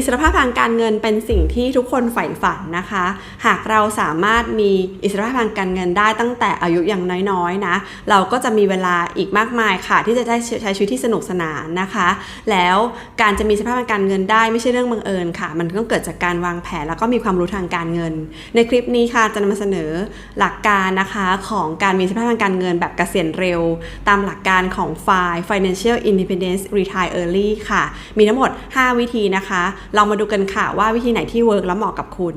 อิสรภาพทางการเงินเป็นสิ่งที่ทุกคนใฝ่ฝันนะคะ หากเราสามารถมีอิสรภาพทางการเงินได้ตั้งแต่อายุอย่างน้อยๆนะเราก็จะมีเวลาอีกมากมายค่ะ ที่จะได้ใช้ชีวิตที่สนุกสนานนะคะ แล้วการจะมีอิสรภาพทางการเงินได้ไม่ใช่เรื่องบังเอิญค่ะ มันต้องเกิดจากการวางแผนแล้วก็มีความรู้ทางการเงิน ในคลิปนี้ค่ะจะนำมาเสนอหลักการนะคะของการมีอิสรภาพทางการเงินแบบเกษียณเร็ว ตามหลักการของ FI Financial Independence Retire Early ค่ะ มีทั้งหมด 5 วิธีนะคะลองมาดูกันค่ะว่าวิธีไหนที่เวิร์กและเหมาะกับคุณ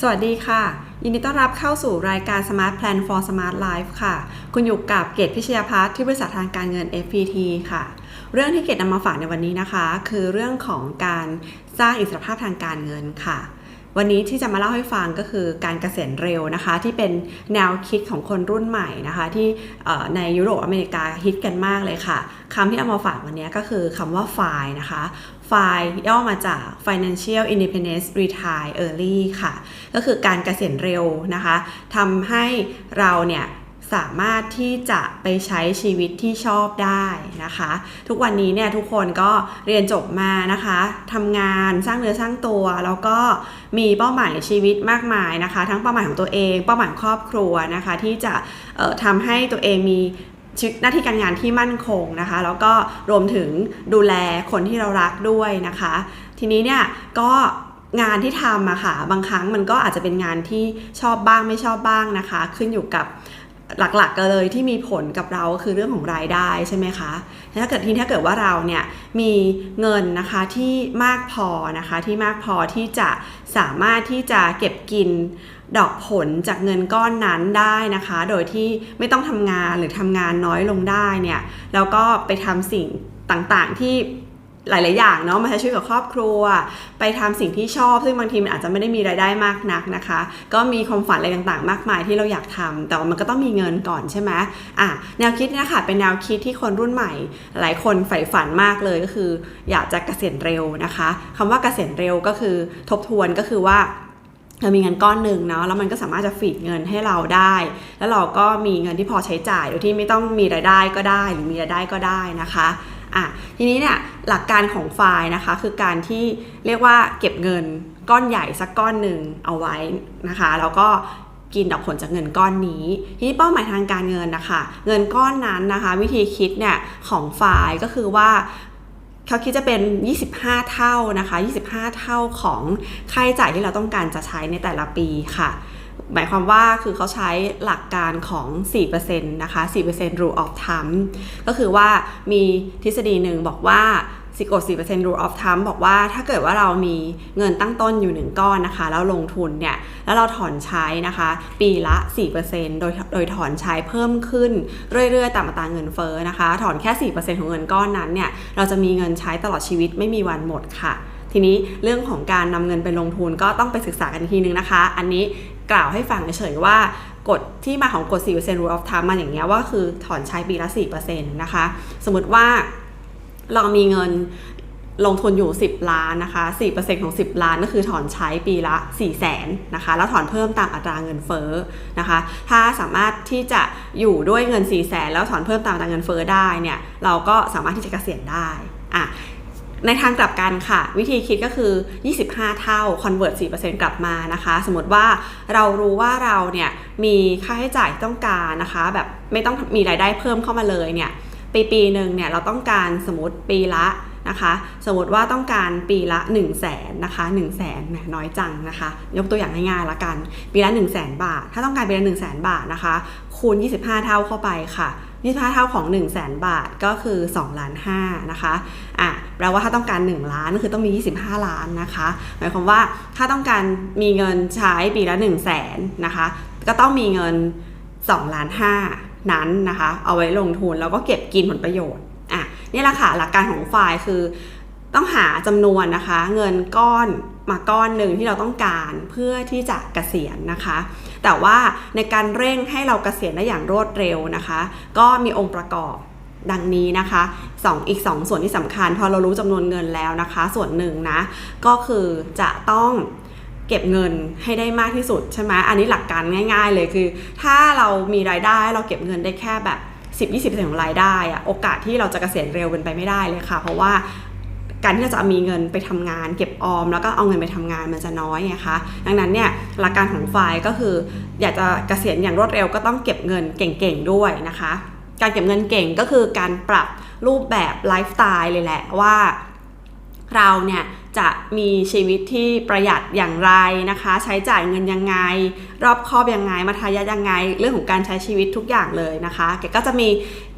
สวัสดีค่ะ ยินดีต้อนรับเข้าสู่รายการ Smart Plan for Smart Life ค่ะ คุณอยู่กับเกตพิชยาพัฒน์ที่บริษัททางการเงิน FPT ค่ะ เรื่องที่เกตนำมาฝากในวันนี้นะคะ คือเรื่องของการสร้างอิสรภาพทางการเงินค่ะ วันนี้ที่จะมาเล่าให้ฟังก็คือการเกษียณเร็วนะคะ ที่เป็นแนวคิดของคนรุ่นใหม่นะคะ ที่ในยุโรปอเมริกาฮิตกันมากเลยค่ะคำที่เอามาฝากวันนี้ก็คือคำว่า FI นะคะ FI ย่อมาจาก Financial Independence Retire Early ค่ะ ก็คือการเกษียณเร็วนะคะทำให้เราเนี่ย สามารถที่จะไปใช้ชีวิตที่ชอบได้นะคะ ทุกวันนี้เนี่ยทุกคนก็เรียนจบมานะคะทำงานสร้างเนื้อสร้างตัว แล้วก็มีเป้าหมายชีวิตมากมายนะคะ ทั้งเป้าหมายของตัวเอง เป้าหมายครอบครัวนะคะ ที่จะทำให้ตัวเองมีชีวิตหน้าที่การงานที่มั่นคงนะคะ แล้วก็รวมถึงดูแลคนที่เรารักด้วยนะคะ ทีนี้เนี่ยก็งานที่ทำอะค่ะบางครั้งมันก็อาจจะเป็นงานที่ชอบบ้างไม่ชอบบ้างนะคะ ขึ้นอยู่กับ หลักๆก็เลยที่มีผลกับเราคือเรื่องของรายได้ใช่ไหมคะ ถ้าเกิดที่ถ้าเกิดว่าเราเนี่ยมีเงินนะคะที่มากพอนะคะที่มากพอที่จะสามารถที่จะเก็บกินดอกผลจากเงินก้อนนั้นได้นะคะ โดยที่ไม่ต้องทำงานหรือทำงานน้อยลงได้เนี่ยแล้วก็ไปทำสิ่งต่างๆที่ หลาย ๆ อย่างเนาะมาใช้ชีวิตกับครอบครัว ไปทำสิ่งที่ชอบ ซึ่งบางทีมันอาจจะไม่ได้มีรายได้มากนักนะคะ ก็มีความฝันอะไรต่าง ๆ มากมายที่เราอยากทำแต่ว่ามันก็ต้องมีเงินก่อนใช่ไหมอะแนวคิดเนี่ยค่ะเป็นแนวคิดที่คนรุ่นใหม่ หลายคนใฝ่ฝันมากเลยก็คือ อยากจะเกษียณเร็วนะคะคำว่าเกษียณเร็วก็คือทบทวนก็คือว่าเรามีเงินก้อนหนึ่งเนาะแล้วมันก็สามารถจะฟีดเงินให้เราได้ แล้วเราก็มีเงินที่พอใช้จ่ายโดยที่ไม่ต้องมีรายได้ก็ได้ หรือมีรายได้ก็ได้นะคะ อะทีนี้เนี่ยหลักการของไฟล์นะคะ คือการที่เรียกว่าเก็บเงินก้อนใหญ่สักก้อนหนึ่งเอาไว้นะคะ แล้วก็กินดอกผลจากเงินก้อนนี้ ทีนี้เป้าหมายทางการเงินนะคะ เงินก้อนนั้นนะคะ วิธีคิดเนี่ยของไฟล์ก็คือว่าเขาคิดจะเป็น 25 เท่านะคะ 25 เท่าของค่าใช้จ่ายที่เราต้องการจะใช้ในแต่ละปีค่ะ หมายความว่าคือเขาใช้หลักการของ 4%นะคะ4% rule of thumb ก็คือว่ามีทฤษฎีหนึ่งบอกว่าสิกอด4% rule of thumb บอกว่าถ้าเกิดว่าเรามีเงินตั้งต้นอยู่1ก้อนนะคะ แล้วลงทุนเนี่ย แล้วเราถอนใช้นะคะ ปีละ 4%โดยโดยถอนใช้เพิ่มขึ้นเรื่อยๆ ตามอัตราเงินเฟ้อนะคะ ถอนแค่ 4%ของเงินก้อนนั้นเนี่ย เราจะมีเงินใช้ตลอดชีวิตไม่มีวันหมดค่ะ ทีนี้เรื่องของการนำเงินไปลงทุนก็ต้องไปศึกษากันอีกทีนึงนะคะ อันนี้ กล่าวให้ฟังเฉยๆว่ากฎที่มาของกฎ 4% rule of thumb มาอย่างเงี้ยว่าคือถอนใช้ปีละ 4%นะคะ สมมติว่าเรามีเงินลงทุนอยู่ 10 ล้านนะคะ 4%ของ 10 ล้านก็คือถอนใช้ปีละ 4 0 0แสนนะคะ แล้วถอนเพิ่มตามอัตราเงินเฟ้อนะคะ ถ้าสามารถที่จะอยู่ด้วยเงิน 4 0 0แสนแล้วถอนเพิ่มตามอัตราเงินเฟ้อได้เนี่ย เราก็สามารถที่จะเกษียณได้ อะ ในทางกลับกันค่ะ วิธีคิดก็คือ 25 เท่า convert 4%กลับมานะคะ สมมติว่าเรารู้ว่าเราเนี่ยมีค่าใช้จ่ายต้องการนะคะ แบบไม่ต้องมีรายได้เพิ่มเข้ามาเลยเนี่ยปีปีหนึ่งเนี่ยเราต้องการสมมติปีละนะคะ สมมติว่าต้องการปีละ 1 0 0 0 0แสนนะคะ1 0 0 0 0แสนน้อยจังนะคะ ยกตัวอย่างง่ายๆละกัน ปีละ 1 0 0 0 0แสนบาท ถ้าต้องการปีละ 1 0 0 0 0แสนบาทนะคะ คูณ 25 เท่าเข้าไปค่ะ 25เท่าของ 1 0 0 0 0แสนบาทก็คือ2ล้าน5นะคะอะแปลว่าถ้าต้องการ 1 ล้านก็คือต้องมี 25 ล้านนะคะ หมายความว่าถ้าต้องการมีเงินใช้ปีละ 1 0 0 0 0แสนนะคะ ก็ต้องมีเงิน2ล้าน5นั้นนะคะ เอาไว้ลงทุนแล้วก็เก็บกินผลประโยชน์อะนี่แหละค่ะหลักการของไฟล์คือต้องหาจำนวนนะคะ เงินก้อนมาก้อนหนึ่งที่เราต้องการเพื่อที่จะเกษียณนะคะ แต่ว่าในการเร่งให้เราเกษียณได้อย่างรวดเร็วนะคะ ก็มีองค์ประกอบดังนี้นะคะสองอีก 2 ส่วนที่สำคัญ พอเรารู้จำนวนเงินแล้วนะคะ ส่วนหนึ่งนะก็คือจะต้องเก็บเงินให้ได้มากที่สุดใช่ไหมอันนี้หลักการง่าย ๆ เลยคือ ถ้าเรามีรายได้เราเก็บเงินได้แค่แบบ10-20%ของรายได้อะโอกาสที่เราจะเกษียณเร็วเป็นไปไม่ได้เลยค่ะ เพราะว่า การที่เราจะมีเงินไปทำงาน เก็บออม แล้วก็เอาเงินไปทำงานมันจะน้อยไงคะดังนั้นเนี่ยหลักการของไฟล์ก็คือ อยากจะเกษียณอย่างรวดเร็วก็ต้องเก็บเงินเก่งๆด้วยนะคะ การเก็บเงินเก่งก็คือการปรับรูปแบบไลฟ์สไตล์เลยแหละว่าเราเนี่ยจะมีชีวิตที่ประหยัดอย่างไรนะคะ ใช้จ่ายเงินยังไง รอบครอบยังไงมาทายาทยังไง เรื่องของการใช้ชีวิตทุกอย่างเลยนะคะแกก็จะมี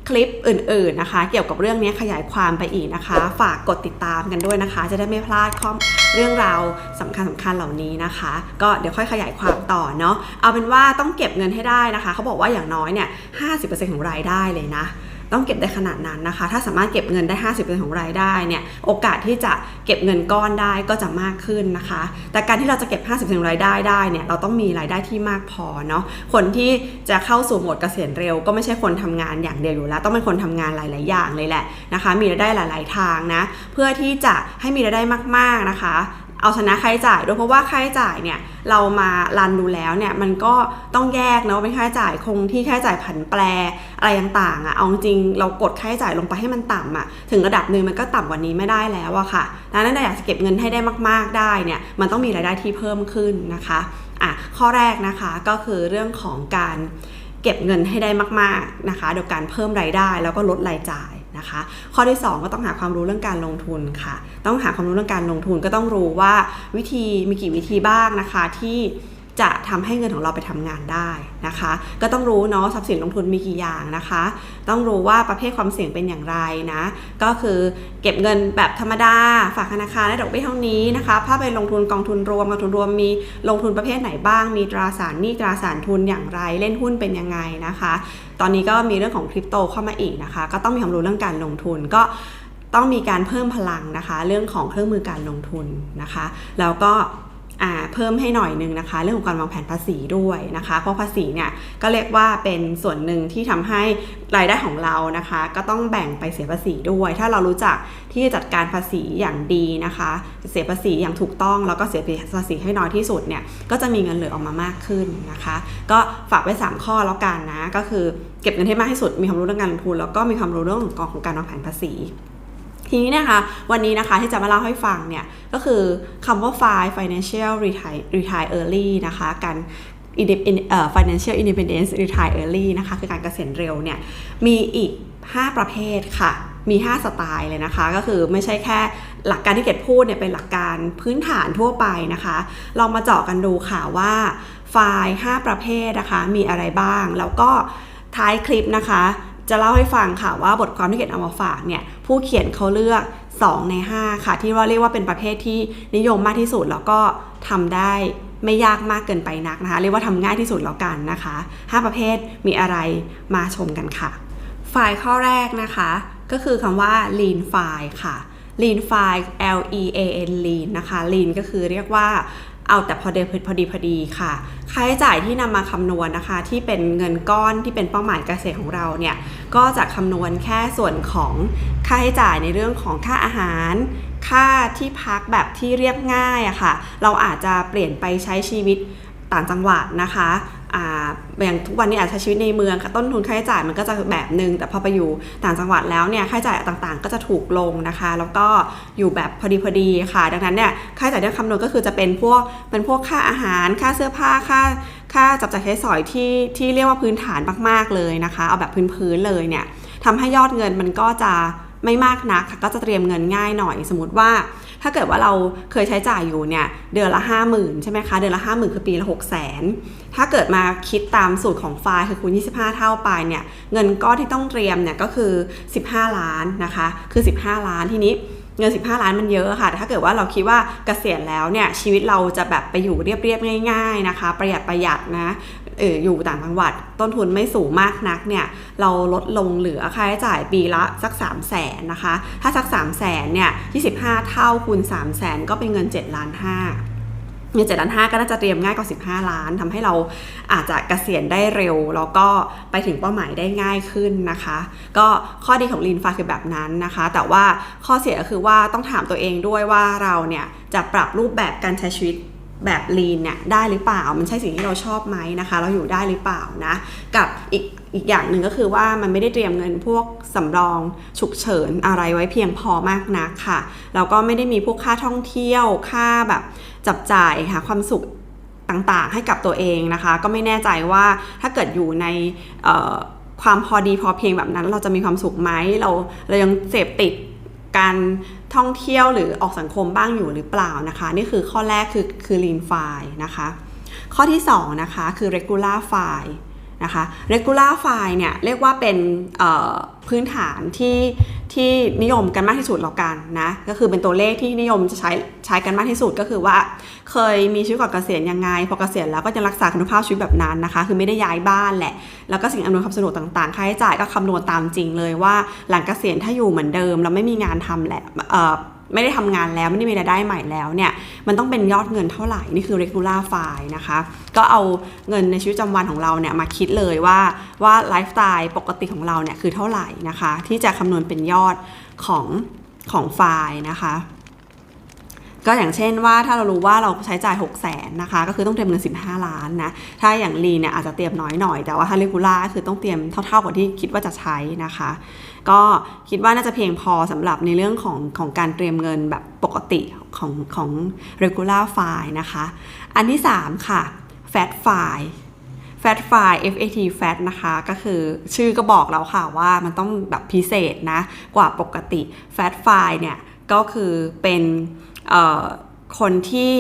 คลิปอื่นๆนะคะ เกี่ยวกับเรื่องนี้ขยายความไปอีกนะคะ ฝากกดติดตามกันด้วยนะคะ จะได้ไม่พลาดข้อเรื่องราวสำคัญสาคัญเหล่านี้นะคะ ก็เดี๋ยวค่อยขยายความต่อเนาะเอาเป็นว่าต้องเก็บเงินให้ได้นะคะ เขาบอกว่าอย่างน้อยเนี่ยห้ของรายได้เลยนะ ต้องเก็บได้ขนาดนั้นนะคะ ถ้าสามารถเก็บเงินได้ 50%ของรายได้เนี่ยโอกาสที่จะเก็บเงินก้อนได้ก็จะมากขึ้นนะคะ แต่การที่เราจะเก็บ 50%ของรายได้ได้เนี่ยเราต้องมีรายได้ที่มากพอเนาะคนที่จะเข้าสู่โหมดเกษียณเร็ว ก็ไม่ใช่คนทำงานอย่างเดียวอยู่แล้ว ต้องเป็นคนทำงานหลาย ๆ อย่างเลยแหละนะคะ มีรายได้หลาย ๆ ทางนะเพื่อที่จะให้มีรายได้มาก ๆ นะคะ เอาชนะค่าใช้จ่ายด้วยเพราะว่าค่าใช้จ่ายเนี่ยเรามารันดูแล้วเนี่ยมันก็ต้องแยกเนาะเป็นค่าใช้จ่ายคงที่ค่าใช้จ่ายผันแปรอะไรต่างๆอะ่ะเอาจริงเรากดค่าใช้จ่ายลงไปให้มันต่ำอะ่ะถึงระดับหนึ่งมันก็ต่ำกว่านี้ไม่ได้แล้วอะค่ะดังนั้นถ้าอยากจะเก็บเงินให้ได้มาก ๆได้เนี่ยมันต้องมีรายได้ที่เพิ่มขึ้นนะคะอะข้อแรกนะคะก็คือเรื่องของการเก็บเงินให้ได้มาก ๆนะคะ โดยการเพิ่มรายได้แล้วก็ลดรายจ่าย นะคะ ข้อที่ 2 ก็ต้องหาความรู้เรื่องการลงทุนค่ะ ต้องหาความรู้เรื่องการลงทุนก็ต้องรู้ว่าวิธีมีกี่วิธีบ้างนะคะที่ จะทำให้เงินของเราไปทำงานได้นะคะ ก็ต้องรู้เนาะทรัพย์สินลงทุนมีกี่อย่างนะคะ ต้องรู้ว่าประเภทความเสี่ยงเป็นอย่างไรนะ ก็คือเก็บเงินแบบธรรมดา ฝากธนาคารได้ดอกเบี้ยเท่านี้นะคะ ถ้าไปลงทุนกองทุนรวมกองทุนรวมมีลงทุนประเภทไหนบ้าง มีตราสารหนี้ตราสารทุนอย่างไร เล่นหุ้นเป็นยังไงนะคะ ตอนนี้ก็มีเรื่องของคริปโตเข้ามาอีกนะคะ ก็ต้องมีความรู้เรื่องการลงทุนก็ต้องมีการเพิ่มพลังนะคะ เรื่องของเครื่องมือการลงทุนนะคะ แล้วก็ เพิ่มให้หน่อยนึงนะคะ เรื่องของการวางแผนภาษีด้วยนะคะ เพราะภาษีเนี่ยก็เรียกว่าเป็นส่วนหนึ่งที่ทำให้รายได้ของเรานะคะ ก็ต้องแบ่งไปเสียภาษีด้วย ถ้าเรารู้จักที่จะจัดการภาษีอย่างดีนะคะ เสียภาษีอย่างถูกต้องแล้วก็เสียภาษีให้น้อยที่สุดเนี่ยก็จะมีเงินเหลือออกมามากขึ้นนะคะ ก็ฝากไว้ 3 ข้อแล้วกันนะก็คือเก็บเงินให้มากที่สุดมีความรู้เรื่องการลงทุนแล้วก็มีความรู้เรื่องของการวางแผนภาษี ทีนี้นะคะวันนี้นะคะที่จะมาเล่าให้ฟังเนี่ย ก็คือคำว่า FI financial retire retire early นะคะ การ financial independence retire early นะคะ คือการเกษียณเร็วเนี่ย มีอีก 5 ประเภทค่ะ มี 5 สไตล์เลยนะคะ ก็คือไม่ใช่แค่หลักการที่เกดพูดเนี่ยเป็นหลักการพื้นฐานทั่วไปนะคะ ลองมาเจาะกันดูค่ะว่าไฟล์ 5 ประเภทนะคะ มีอะไรบ้าง แล้วก็ท้ายคลิปนะคะ จะเล่าให้ฟังค่ะว่าบทความที่เกดเอามาฝากเนี่ยผู้เขียนเขาเลือก 2 ใน 5 ค่ะ ที่ว่าเรียกว่าเป็นประเภทที่นิยมมากที่สุดแล้วก็ทำได้ไม่ยากมากเกินไปนักนะคะเรียกว่าทำง่ายที่สุดแล้วกันนะคะ 5 ประเภทมีอะไรมาชมกันค่ะ ไฟล์ข้อแรกนะคะ ก็คือคำว่า lean file ค่ะ lean file L E A N lean นะคะ lean ก็คือเรียกว่า เอาแต่พอดีพอดีพอดีค่ะ ค่าใช้จ่ายที่นำมาคำนวณนะคะ ที่เป็นเงินก้อนที่เป็นเป้าหมายเกษตรของเราเนี่ยก็จะคำนวณแค่ส่วนของค่าใช้จ่ายในเรื่องของค่าอาหารค่าที่พักแบบที่เรียบง่ายอะค่ะ เราอาจจะเปลี่ยนไปใช้ชีวิตต่างจังหวัดนะคะ อย่างทุกวันนี้อาจจะใช้ชีวิตในเมืองต้นทุนค่าใช้จ่ายมันก็จะแบบหนึ่งแต่พอไปอยู่ต่างจังหวัดแล้วเนี่ยค่าใช้จ่ายต่างๆ ก็จะถูกลงนะคะ แล้วก็อยู่แบบพอดีพอดีค่ะ ดังนั้นเนี่ยค่าใช้จ่ายที่คำนวณก็คือจะเป็นพวกเป็นพวกค่าอาหาร ค่าเสื้อผ้าค่าค่าจับจ่ายใช้สอยที่ที่เรียกว่าพื้นฐานมากๆเลยนะคะ เอาแบบพื้นๆเลยเนี่ยทำให้ยอดเงินมันก็จะไม่มากนักก็จะเตรียมเงินง่ายหน่อย สมมติว่า ถ้าเกิดว่าเราเคยใช้จ่ายอยู่เนี่ยเดือนละ 5 0,000 ใช่ไหมคะ เดือนละ 5 0,000 คือปีละ 6 0 0 0 0 0 ถ้าเกิดมาคิดตามสูตรของไฟล์คือคูณ 25 เท่าไปเนี่ยเงินก้อนที่ต้องเตรียมเนี่ยก็คือ 15 ล้านนะคะคือ 15 ล้านทีนี้เงิน 15 ล้านมันเยอะค่ะ ถ้าเกิดว่าเราคิดว่าเกษียณแล้วเนี่ยชีวิตเราจะแบบไปอยู่เรียบๆง่าย ๆนะคะ ประหยัดประหยัดนะ เอออยู่ต่างจังหวัด ต้นทุนไม่สูงมากนักเนี่ย เราลดลงเหลือค่าใช้จ่ายปีละสัก 3 0 0แสนนะคะ ถ้าสัก 3 0 0แสนเนี่ย25 เท่าคูณ3 0 0แสนก็เป็นเงิน7ล้าน5เงินเจ็ดล้านห้าก็น่าจะเตรียมง่ายกว่า 15 ล้านทำให้เราอาจจะเกษียณได้เร็ว แล้วก็ไปถึงเป้าหมายได้ง่ายขึ้นนะคะ ก็ข้อดีของลีนฟาคือแบบนั้นนะคะ แต่ว่าข้อเสียก็คือว่าต้องถามตัวเองด้วยว่าเราเนี่ยจะปรับรูปแบบการใช้ชีวิต แบบลีนเนี่ยได้หรือเปล่า มันใช่สิ่งที่เราชอบไหมนะคะ เราอยู่ได้หรือเปล่านะ กับอีกอีกอย่างหนึ่งก็คือว่ามันไม่ได้เตรียมเงินพวกสำรองฉุกเฉินอะไรไว้เพียงพอมากนักค่ะ แล้วก็ไม่ได้มีพวกค่าท่องเที่ยวค่าแบบจับจ่ายหาความสุขต่างๆให้กับตัวเองนะคะ ก็ไม่แน่ใจว่าถ้าเกิดอยู่ในความพอดีพอเพียงแบบนั้น เราจะมีความสุขไหมเราเรายังเสพติด การท่องเที่ยวหรือออกสังคมบ้างอยู่หรือเปล่านะคะ นี่คือข้อแรกคือคือ lean file นะคะ ข้อที่ 2 นะคะ คือ regular file นะคะ regular file เนี่ยเรียกว่าเป็นพื้นฐานที่ที่นิยมกันมากที่สุดแล้วกันนะก็คือเป็นตัวเลขที่นิยมจะใช้ใช้กันมากที่สุดก็คือว่า เคยมีชีวิตก่อนเกษียณยังไง พอเกษียณแล้วก็จะรักษาคุณภาพชีวิตแบบนั้นนะคะ คือไม่ได้ย้ายบ้านแหละ แล้วก็สิ่งอำนวยความสะดวกต่างๆค่าใช้จ่ายก็คำนวณตามจริงเลยว่าหลังเกษียณถ้าอยู่เหมือนเดิม เราไม่มีงานทำแหละ ไม่ได้ทำงานแล้วไม่ได้มีรายได้ใหม่แล้วเนี่ยมันต้องเป็นยอดเงินเท่าไหร่นี่คือ regular file นะคะ ก็เอาเงินในชีวิตประจำวันของเราเนี่ยมาคิดเลยว่าว่าไลฟ์สไตล์ปกติของเราเนี่ยคือเท่าไหร่นะคะ ที่จะคำนวณเป็นยอดของของไฟล์นะคะ ก็อย่างเช่นว่าถ้าเรารู้ว่าเราใช้จ่าย 6 0 0แสนนะคะ ก็คือต้องเตรียมเงิน 15 ล้านนะ ถ้าอย่างลีเนี่ยอาจจะเตรียมน้อยหน่อย แต่ว่าถ้าเรกูล่าคือต้องเตรียมเท่าๆกับที่คิดว่าจะใช้นะคะ ก็คิดว่าน่าจะเพียงพอสำหรับในเรื่องของของการเตรียมเงินแบบปกติของของ regular file นะคะ อันที่ 3 ค่ะ fat file fat file FAT fat นะคะ ก็คือชื่อก็บอกแล้วค่ะว่ามันต้องแบบพิเศษนะ กว่าปกติ fat file เนี่ย ก็คือเป็นคนที่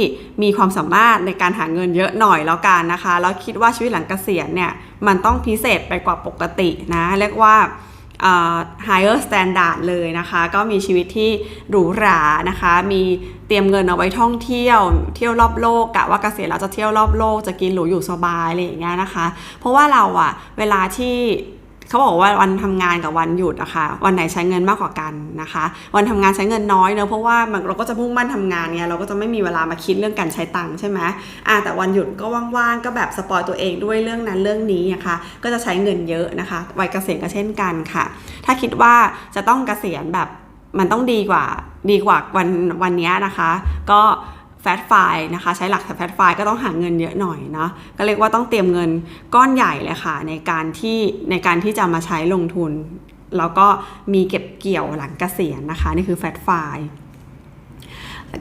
มีความสามารถในการหาเงินเยอะหน่อยแล้วกันนะคะ แล้วคิดว่าชีวิตหลังเกษียณเนี่ย มันต้องพิเศษไปกว่าปกตินะ เรียกว่า higher standard เลยนะคะ ก็มีชีวิตที่หรูหรานะคะ มีเตรียมเงินเอาไว้ท่องเที่ยว เที่ยวรอบโลกกะว่าเกษียณแล้วจะเที่ยวรอบโลก จะกินหรูอยู่สบายอะไรอย่างเงี้ยนะคะ เพราะว่าเราอะเวลาที่ เขาบอกว่าวันทำงานกับวันหยุดอะคะ่ะวันไหนใช้เงินมากกว่ากันนะคะ วันทำงานใช้เงินน้อยเนอะเพราะว่ามันเราก็จะมุ่งมั่นทำงานเนี่ยเราก็จะไม่มีเวลามาคิดเรื่องการใช้ตังค์ใช่ไหมอ่าแต่วันหยุดก็ว่างๆก็แบบสปอยตัวเองด้วยเรื่องนั้นเรื่องนี้นะคะก็จะใช้เงินเยอะนะคะวัยเกษียณก็เช่นกันค่ะ ถ้าคิดว่าจะต้องเกษียณแบบมันต้องดีกว่าดีกว่าวันวันนี้นะคะ ก็ แฟตไฟนะคะ ใช้หลักแฟตไฟก็ต้องหาเงินเยอะหน่อยเนาะก็เรียกว่าต้องเตรียมเงินก้อนใหญ่เลยค่ะ ในการที่ในการที่จะมาใช้ลงทุน แล้วก็มีเก็บเกี่ยวหลังเกษียณนะคะ นี่คือแฟตไฟ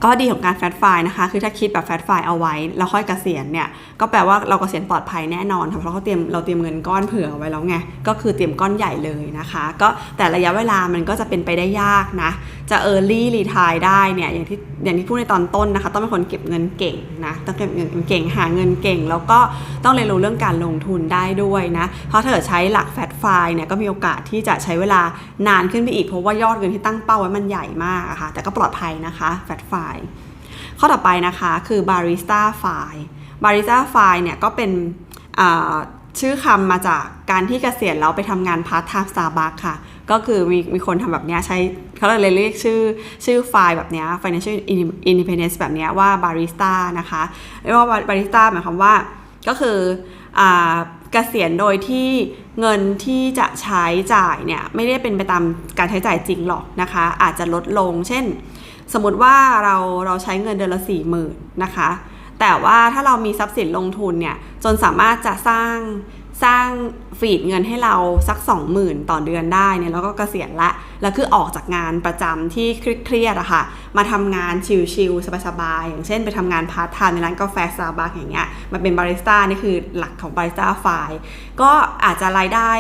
ก็ดีของการแฟตไฟนะคะ คือถ้าคิดแบบแฟตไฟเอาไว้ แล้วค่อยเกษียณเนี่ย ก็แปลว่าเรากเกษียณปลอดภัยแน่นอนค่ะเพราะเขาเตรียมเราเตรียมเงินก้อนเผื่อไว้แล้วไง ก็คือเตรียมก้อนใหญ่เลยนะคะ ก็แต่ระยะเวลามันก็จะเป็นไปได้ยากนะ จะ early retire ได้เนี่ยอย่างที่อย่างที่พูดในตอนต้นนะคะ ต้องเป็นคนเก็บเงินเก่งนะ ต้องเก็บเงินเก่งหาเงินเก่ง แล้วก็ต้องเรียนรู้เรื่องการลงทุนได้ด้วยนะ เพราะถ้าเกิดใช้หลักแฟตไฟเนี่ยก็มีโอกาสที่จะใช้เวลานานขึ้นไปอีกเพราะว่ายอดเงินที่ตั้งเป้าไว้มันใหญ่มากะคะ่ะแต่ก็ปลอดภัยนะคะแฟตไฟข้อต่อไปนะคะคือบาริสต้าไฟบาริสต้าไฟเนี่ยก็เป็นชื่อคำมาจากการที่เกษียณแล้วไปทำงานพาร์ทไทม์สตาร์บัคค่ะ ก็คือมีมีคนทำแบบนี้ใช้เขาเลยเรียกชื่อชื่อไฟล์แบบนี้ financial independence แบบนี้ว่าบาริสต้านะคะเรียกว่าบาริสต้าหมายความว่าก็คืออเกษียณโดยที่เงินที่จะใช้จ่ายเนี่ยไม่ได้เป็นไปตามการใช้จ่ายจริงหรอกนะคะ อาจจะลดลง เช่น สมมติว่าเราเราใช้เงินเดือนละสี่หมื่นนะคะ แต่ว่าถ้าเรามีทรัพย์สินลงทุนเนี่ยจนสามารถจะสร้างสร้างฟีดเงินให้เราสัก 20,000 ต่อเดือนได้เนี่ยแล้วก็เกษียณละแล้วคือออกจากงานประจำที่เครียดๆอะค่ะ มาทำงานชิลๆสบายๆอย่างเช่นไปทำงานพาร์ทไทม์ในร้านกาแฟซาบักอย่างเงี้ยมาเป็นบาริสต้านี่คือหลักของบาริสต้าไฟก็อาจจะรายได้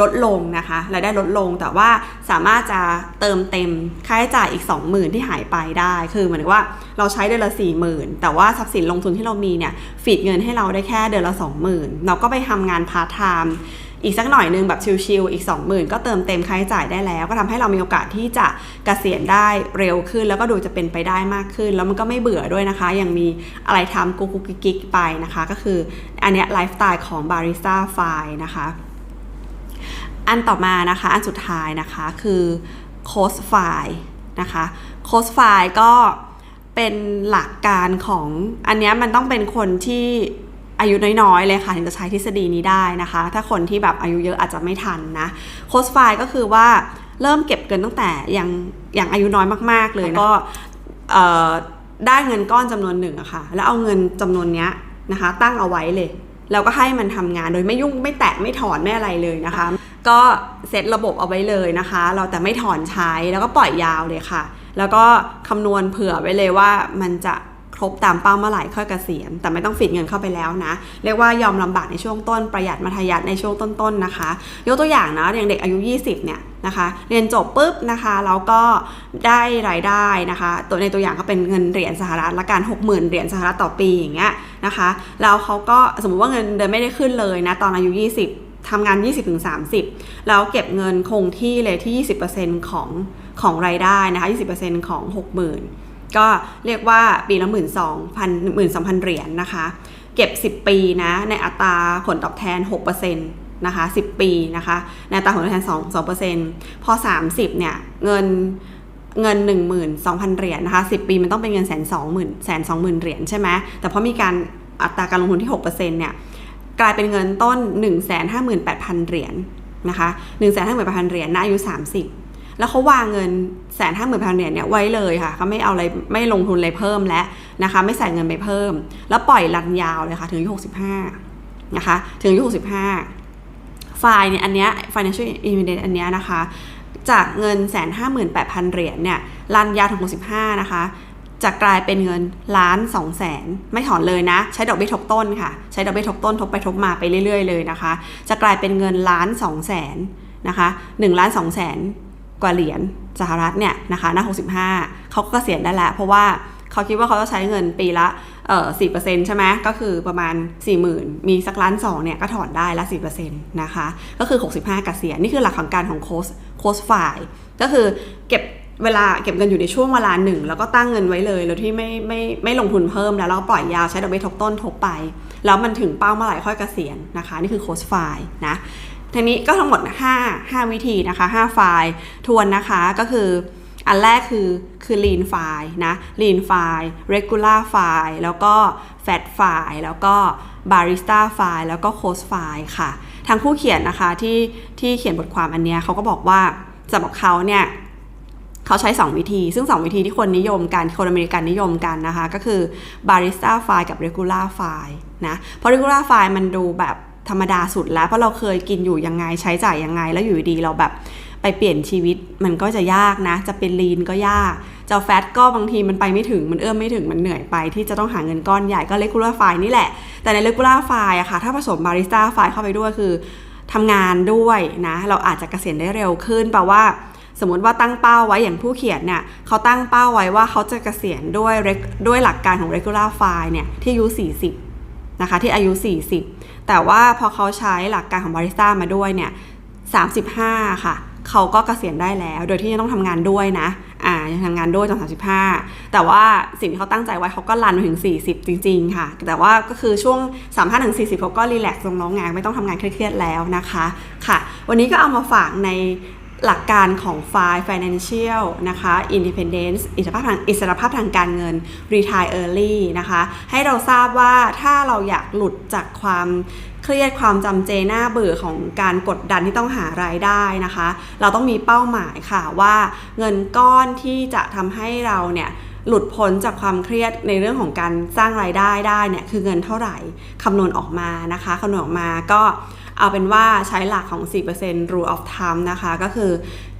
ลดลงนะคะรายได้ลดลงแต่ว่าสามารถจะเติมเต็มค่าใช้จ่ายอีก 20,000 ที่หายไปได้ คือเหมือนว่าเราใช้เดือนละ40,000 แต่ว่าทรัพย์สินลงทุนที่เรามีเนี่ยฟีดเงินให้เราได้แค่เดือนละ 20,000 เราก็ไปทำงานพาร์ทไทม์ อีกสักหน่อยนึงแบบชิลๆอีก 20,000 ก็เติมเต็มค่าใช้จ่ายได้แล้ว ก็ทำให้เรามีโอกาสที่จะกะเกษียณได้เร็วขึ้น แล้วก็ดูจะเป็นไปได้มากขึ้น แล้วมันก็ไม่เบื่อด้วยนะคะ ยังมีอะไรทำกูกกุ๊กกิ๊กไปนะคะ ก็คืออันเนี้ยไลฟ์สไตล์ของบาริสต้าไฟนะคะอันต่อมานะคะ อันสุดท้ายนะคะคือโค้ดไฟล์นะคะโค้ดไฟล์ก็เป็นหลักการของอันนี้มันต้องเป็นคนที่ อายุน้อยๆ เลยค่ะถึงจะใช้ทฤษฎีนี้ได้นะคะ ถ้าคนที่แบบอายุเยอะอาจจะไม่ทันนะโค้ดไฟล์ก็คือว่าเริ่มเก็บเงินตั้งแต่ยังยังอายุน้อยมากๆเลยก็ได้เงินก้อนจำนวนหนึ่งอะค่ะ แล้วเอาเงินจำนวนเนี้ยนะคะ ตั้งเอาไว้เลย แล้วก็ให้มันทำงานโดยไม่ยุ่งไม่แตะไม่ถอนไม่อะไรเลยนะคะ ก็เซตระบบเอาไว้เลยนะคะ เราแต่ไม่ถอนใช้แล้วก็ปล่อยยาวเลยค่ะ แล้วก็คำนวณเผื่อไว้เลยว่ามันจะค รบตามเป้าเมื่อไหร่ค่อยเกษียณแต่ไม่ต้องฝีดเงินเข้าไปแล้วนะ เรียกว่ายอมลำบากในช่วงต้นประหยัดมัธยัติในช่วงต้นๆนะคะ ยกตัวอย่างนะอย่างเด็กอายุ 20 เนี่ยนะคะเรียนจบปุ๊บนะคะแล้วก็ได้รายได้นะคะตัวในตัวอย่างก็เป็นเงินเหรียญสหรัฐละกัน60,000เหรียญสหรัฐต่อปีอย่างเงี้ยนะคะแล้วเขาก็สมมุติว่าเงินเดือนไม่ได้ขึ้นเลยนะตอนอายุ 20ทำงาน 20-30 แล้วเก็บเงินคงที่เลยที่ 20%ของของรายได้นะคะ20%ของ 60,000 ก็เรียกว่าปีละ 1 2 0 0 0 12,000 เหรียญนะคะ เก็บ 10 ปีนะในอัตราผลตอบแทน 6%นะคะ10 ปีนะคะในอัตราผลตอบแทน 2 2%พอ 30 เนี่ย เงินเงิน 12,000 เหรียญนะคะ 10 ปีมันต้องเป็นเงินแสนสองหมื่นแสนสองหมื่นเหรียญใช่ไหมแต่พอมีการอัตราการลงทุนที่ 6%เนี่ยกลายเป็นเงินต้น 158,000 เหรียญนะคะ158,000 เหรียญณอายุ 30 แล้วเขาวางเงินแสนห้าหมื่นพันเหรียญเนี่ยไว้เลยค่ะเขาไม่เอาอะไรไม่ลงทุนอะไรเพิ่มแล้วนะคะ ไม่ใส่เงินไปเพิ่ม แล้วปล่อยรันยาวเลยค่ะ ถึงอายุ65นะคะถึงอายุ65ไฟล์เนี่ยอันเนี้ย financial independence อันเนี้ยนะคะ จากเงินแสนห้าหมื่นแปดพันเหรียญเนี่ยรันยาวถึง65นะคะจะกลายเป็นเงินล้านสองแสนไม่ถอนเลยนะ ใช้ดอกเบี้ยทบต้นค่ะ ใช้ดอกเบี้ยทบต้นทบไปทบมาไปเรื่อยๆเลยนะคะ จะกลายเป็นเงินล้านสองแสนนะคะหนึ่งล้านสองแสน กว่าเหรียญสหรัฐเนี่ยนะคะหน้า65 เขาก็เกษียณได้แล้ว เพราะว่าเขาคิดว่าเขาจะใช้เงินปีละเอ่อสี่เปอร์เซ็นต์ใช่ไหมก็คือประมาณ4 0,000มีสักล้านสองเนี่ยก็ถอนได้ละสี่เปอร์เซ็นต์นะคะ ก็คือ 65เกษียณนี่คือหลักของการของโค้ชโค้ชฝ่าย ก็คือเก็บเวลาเก็บเงินอยู่ในช่วงเวลาหนึ่ง แล้วก็ตั้งเงินไว้เลย โดยที่ไม่ไม่ไม่ลงทุนเพิ่มแล้วเราปล่อยยาวใช้ดอกเบี้ยทบต้นทบไป แล้วมันถึงเป้าเมื่อไหร่ค่อยเกษียณนะคะ นี่คือโค้ชไฟล์นะ ทีนี้ก็ทั้งหมด 5 5 วิธีนะคะ 5 ไฟล์ทวนนะคะก็คืออันแรกคือคือ lean file นะ lean file regular file แล้วก็ fat file แล้วก็ barista file แล้วก็ coach file ค่ะ ทางผู้เขียนนะคะที่ที่เขียนบทความอันเนี้ยเขาก็บอกว่าสำหรับเขาเนี่ยเขาใช้ 2 วิธี ซึ่ง 2 วิธีที่คนนิยมกัน คนอเมริกันนิยมกันนะคะ ก็คือ barista file กับ regular file นะ เพราะ regular file มันดูแบบ ธรรมดาสุดแล้วเพราะเราเคยกินอยู่ยังไงใช้จ่ายยังไง แล้วอยู่ดีเราแบบไปเปลี่ยนชีวิตมันก็จะยากนะ จะเป็นลีนก็ยากจะแฟตก็บางทีมันไปไม่ถึงมันเอื้อมไม่ถึงมันเหนื่อยไป ที่จะต้องหาเงินก้อนใหญ่ก็ regular file นี่แหละ แต่ใน regular file อะค่ะ ถ้าผสม barista file เข้าไปด้วยคือทำงานด้วยนะ เราอาจจะเกษียณได้เร็วขึ้นแปลว่าสมมติว่าตั้งเป้าไว้อย่างผู้เขียนเนี่ยเขาตั้งเป้าไว้ว่าเขาจะเกษียณด้วยด้วยหลักการของ regular file เนี่ยที่อายุ40 นะคะที่อายุ 40 แต่ว่าพอเขาใช้หลักการของบาริสต้ามาด้วยเนี่ย35 ค่ะ เขาก็เกษียณได้แล้ว โดยที่ยังต้องทำงานด้วยนะ อ่ายังทำงานด้วยจน35 แต่ว่าสิ่งที่เขาตั้งใจไว้เขาก็รันถึง 40 จริง ๆ ค่ะ แต่ว่าก็คือช่วง35ถึง40เขาก็รีแลกซ์ลงน้องงานไม่ต้องทำงานเครียดๆแล้วนะคะ ค่ะ วันนี้ก็เอามาฝากใน หลักการของไฟล์ financial นะคะ independence อิสรภาพทางอิสรภาพทางการเงิน retire early นะคะ ให้เราทราบว่าถ้าเราอยากหลุดจากความเครียดความจำเจหน้าเบื่อของการกดดันที่ต้องหารายได้นะคะ เราต้องมีเป้าหมายค่ะว่าเงินก้อนที่จะทำให้เราเนี่ยหลุดพ้นจากความเครียดในเรื่องของการสร้างรายได้ได้เนี่ยคือเงินเท่าไหร่คำนวณออกมานะคะคำนวณออกมาก็ เอาเป็นว่าใช้หลักของ 4% rule of thumb นะคะ ก็คือ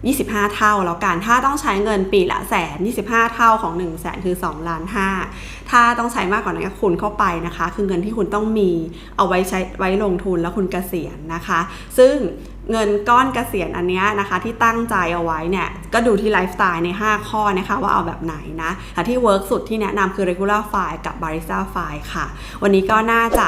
25 เท่าแล้วกัน ถ้าต้องใช้เงินปีละแสน 25 เท่าของ 1 0 0 0 0แสนคือ2ล้าน5ถ้าต้องใช้มากกว่านั้นก็คูณเข้าไปนะคะ คือเงินที่คุณต้องมีเอาไว้ใช้ไว้ลงทุนแล้วคุณเกษียณนะคะ ซึ่งเงินก้อนเกษียณอันเนี้ยนะคะที่ตั้งใจเอาไว้เนี่ยก็ดูที่ไลฟ์สไตล์ใน 5 ข้อนะคะว่าเอาแบบไหนนะแต่ที่เวิร์กสุดที่แนะนำคือ regular file กับ barista file ค่ะ วันนี้ก็น่าจะ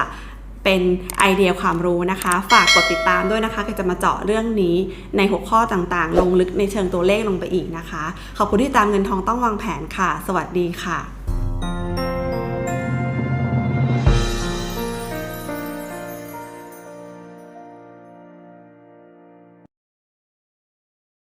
เป็นไอเดียความรู้นะคะ ฝากกดติดตามด้วยนะคะก็จะมาเจาะเรื่องนี้ในหัวข้อต่างๆ ลงลึกในเชิงตัวเลขลงไปอีกนะคะ ขอบคุณที่ตามเงินทองต้องวางแผนค่ะ สวัสดีค่ะ